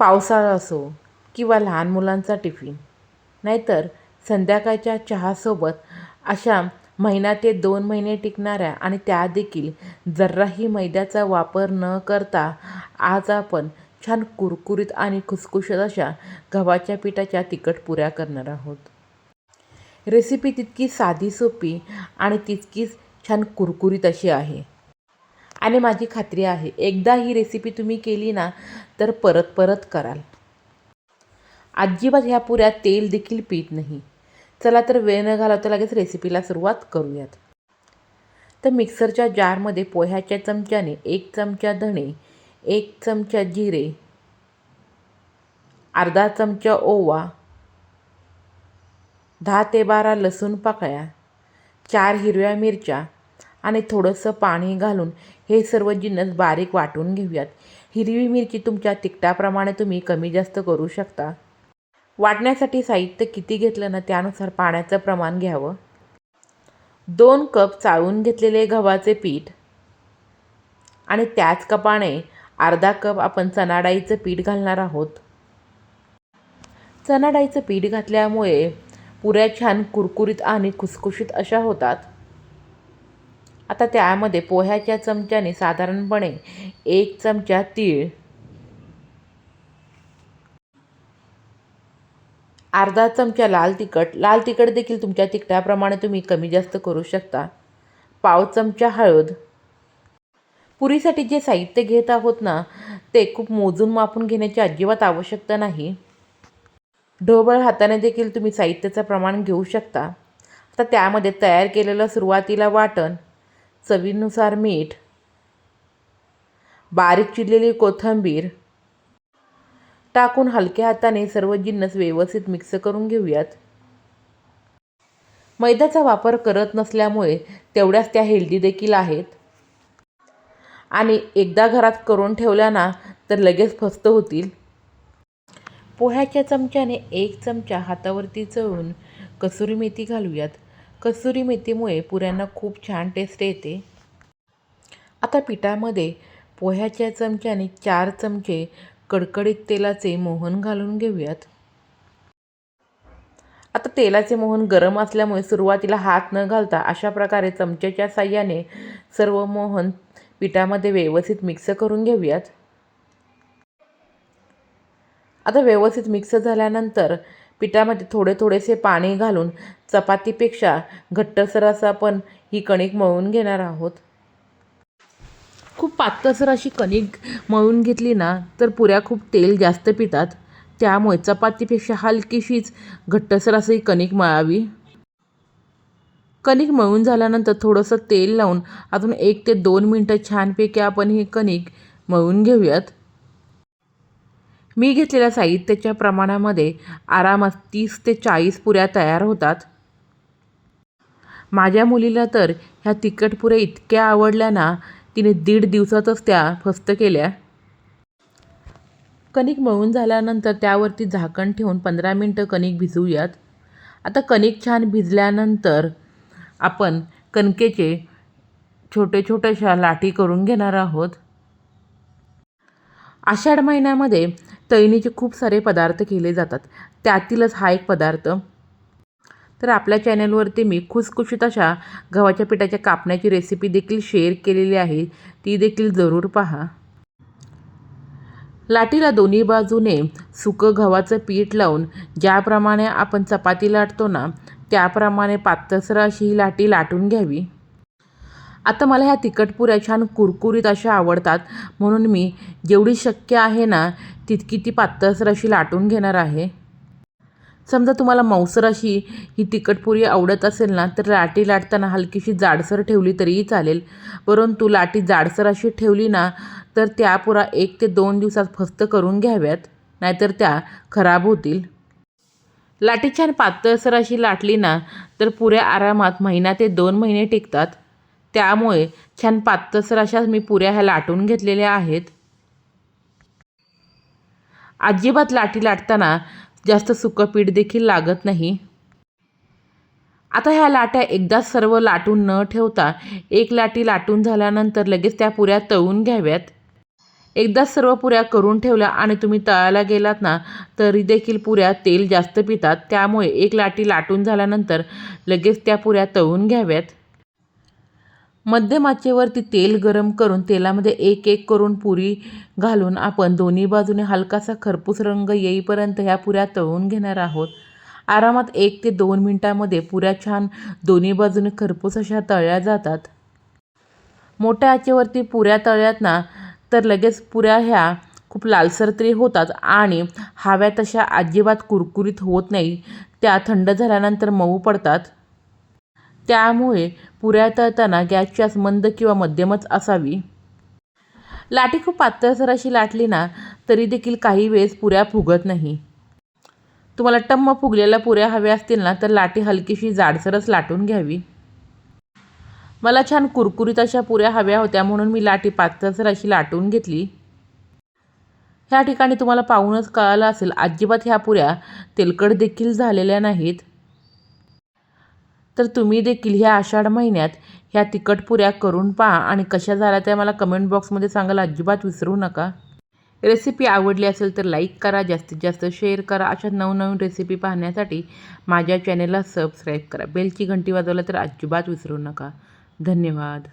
पावसाळा असो किंवा लहान मुलांचा टिफिन. नाहीतर संध्याकाळच्या चहासोबत अशा महिना ते दोन महिने टिकणाऱ्या आणि त्यादेखील जराही मैद्याचा वापर न करता आज आपण छान कुरकुरीत आणि खुसखुशीत अशा गव्हाच्या पिठाच्या तिखट पुऱ्या करणार आहोत. रेसिपी तितकी साधी सोपी आणि तितकीच छान कुरकुरीत अशी आहे. आणि माझी खात्री आहे एकदा ही रेसिपी तुम्ही केली ना तर परत परत कराल. अजिबात ह्या पुऱ्या तेल देखील पीत नाही. चला तर वेळ न घालवता लगेच रेसिपीला सुरुवात करूयात. तर मिक्सरच्या जारमध्ये पोह्याच्या चमच्याने एक चमचा धणे एक चमचा जिरे अर्धा चमचा ओवा दहा ते बारा लसूण पाकळ्या चार हिरव्या मिरच्या आणि थोडंसं पाणी घालून हे सर्व जिन्नस बारीक वाटून घेऊयात. हिरवी मिरची तुमच्या तिखटाप्रमाणे तुम्ही कमी जास्त करू शकता. वाटण्यासाठी साहित्य किती घेतलं ना त्यानुसार पाण्याचं प्रमाण घ्यावं. दोन कप चाळून घेतलेले गव्हाचे पीठ आणि त्याच कपाने अर्धा कप आपण चणाडाईचं पीठ घालणार आहोत. चणाडाईचं पीठ घातल्यामुळे पुऱ्या छान कुरकुरीत आणि खुसखुशीत अशा होतात. आता त्यामध्ये पोह्याच्या चमच्याने साधारणपणे एक चमचा तीळ अर्धा चमचा लाल तिखट. लाल तिखट देखील तुमच्या तिखटाप्रमाणे तुम्ही कमी जास्त करू शकता. पाव चमचा हळद. पुरीसाठी जे साहित्य घेत आहोत ना ते खूप मोजून मापून घेण्याची अजिबात आवश्यकता नाही. ढोबळ हाताने देखील तुम्ही साहित्याचं प्रमाण घेऊ शकता. आता त्यामध्ये तयार केलेलं सुरुवातीला वाटण चवीनुसार मीठ बारीक चिरलेली कोथिंबीर टाकून हलक्या हाताने सर्व जिन्नस व्यवस्थित मिक्स करून घेऊयात. मैद्याचा वापर करत नसल्यामुळे तेवढ्याच त्या हेल्दी देखील आहेत. आणि एकदा घरात करून ठेवल्या ना तर लगेच फस्त होतील. पोह्याच्या चमच्याने एक चमचा हातावरती चळून कसुरी मेथी घालूयात. कसुरी मेथीमुळे पुऱ्यांना खूप छान टेस्ट येते. आता पिठामध्ये पोह्याच्या चमच्याने चार चमचे कडकडीत तेलाचे मोहन घालून घेऊयात. आता तेलाचे मोहन गरम असल्यामुळे सुरुवातीला हात न घालता अशा प्रकारे चमच्याच्या साह्याने सर्व मोहन पिठामध्ये व्यवस्थित मिक्स करून घेऊयात. आता व्यवस्थित मिक्स झाल्यानंतर पिठामध्ये थोडे थोडेसे पाणी घालून चपातीपेक्षा घट्टसर असं आपण ही कणिक मळून घेणार आहोत. खूप पातळसर अशी कणिक मळून घेतली ना तर पुऱ्या खूप तेल जास्त पितात. त्यामुळे चपातीपेक्षा हलकीशीच घट्टसर असं ही कणिक मळावी. कणिक मळून झाल्यानंतर थोडंसं तेल लावून अजून एक ते दोन मिनटं छानपैकी आपण ही कणिक मळून घेऊयात. मी घेतलेल्या साहित्याच्या प्रमाणामध्ये आरामात तीस ते चाळीस पुऱ्या तयार होतात. माझ्या मुलीला तर ह्या तिखट पुऱ्या इतक्या आवडल्या ना तिने दीड दिवसातच त्या फस्त केल्या. कणिक मळून झाल्यानंतर त्यावरती झाकण ठेवून पंधरा मिनटं कणिक भिजवूयात. आता कणिक छान भिजल्यानंतर आपण कणकेचे छोटे छोट्याशा लाटी करून घेणार आहोत. आषाढ महिन्यामध्ये तळणीचे खूप सारे पदार्थ केले जातात. त्यातीलच हा एक पदार्थ. तर आपल्या चॅनलवरती मी खुसखुशीत अशा गव्हाच्या पिठाच्या कापण्याची रेसिपी देखील शेअर केलेली आहे. ती देखील जरूर पहा. लाटीला दोन्ही बाजूने सुकं गव्हाचं पीठ लावून ज्याप्रमाणे आपण चपाती लाटतो ना त्याप्रमाणे पातळसर अशी ही लाटी लाटून घ्यावी. आता मला ह्या तिखटपुऱ्या छान कुरकुरीत अशा आवडतात. म्हणून मी जेवढी शक्य आहे ना तितकी ती पातळसर अशी लाटून घेणार आहे. समजा तुम्हाला मौसर अशी ही तिखटपुरी आवडत असेल ना तर लाटी लाटताना हलकीशी जाडसर ठेवली तरीही चालेल. परंतु लाटी जाडसर अशी ठेवली ना तर त्या पुरा एक ते दोन दिवसात फस्त करून घ्याव्यात नाहीतर त्या खराब होतील. लाटी छान पातळसर अशी लाटली ना तर पुऱ्या आरामात महिना ते दोन महिने टिकतात. त्यामुळे छान पातसर अशा मी पुऱ्या ह्या लाटून घेतलेल्या आहेत. अजिबात लाटी लाटताना जास्त सुकं पीठ देखील लागत नाही. आता ह्या लाट्या एकदाच सर्व लाटून न ठेवता एक लाटी लाटून झाल्यानंतर लगेच त्या पुऱ्या तळून घ्याव्यात. एकदाच सर्व पुऱ्या करून ठेवल्या आणि तुम्ही तळायला गेलात ना तरी देखील पुऱ्या तेल जास्त पितात. त्यामुळे एक लाटी लाटून झाल्यानंतर लगेच त्या पुऱ्या तळून घ्याव्यात. मध्यम आचेवरती तेल गरम करून तेलामध्ये एक एक करून पुरी घालून आपण दोन्ही बाजूने हलकासा खरपूस रंग येईपर्यंत ह्या पुऱ्या तळून घेणार आहोत. आरामात एक ते दोन मिनटामध्ये पुऱ्या छान दोन्ही बाजूने खरपूस अशा तळल्या जातात. मोठ्या आचेवरती पुऱ्या तळल्यात ना तर लगेच पुऱ्या ह्या खूप लालसर तरी होतात आणि हव्या तशा अजिबात कुरकुरीत होत नाही. त्या थंड झाल्यानंतर मऊ पडतात. त्यामुळे पुऱ्या तळताना गॅसची आस मंद किंवा मध्यमच असावी. लाटी खूप पातळसर अशी लाटली ना तरी देखील काही वेळेस पुऱ्या फुगत नाही. तुम्हाला टम्म फुगलेल्या पुऱ्या हव्या असतील ना तर लाटी हलकीशी जाडसरच लाटून घ्यावी. मला छान कुरकुरीत अशा पुऱ्या हव्या होत्या म्हणून मी लाटी पातळसर अशी लाटून घेतली. ह्या ठिकाणी तुम्हाला पाहूनच कळालं असेल अजिबात ह्या पुऱ्या तेलकट देखील झालेल्या नाहीत. तर तुम्ही देखील ह्या आषाढ महिन्यात ह्या तिखट पुऱ्या करून पहा आणि कशा झाल्या त्या मला कमेंट बॉक्समध्ये सांगायला अजिबात विसरू नका. रेसिपी आवडली असेल तर लाईक करा जास्तीत जास्त शेअर करा. अशा नवनवीन रेसिपी पाहण्यासाठी माझ्या चॅनेलला सबस्क्राईब करा. बेलची घंटी वाजवलं तर अजिबात विसरू नका. धन्यवाद.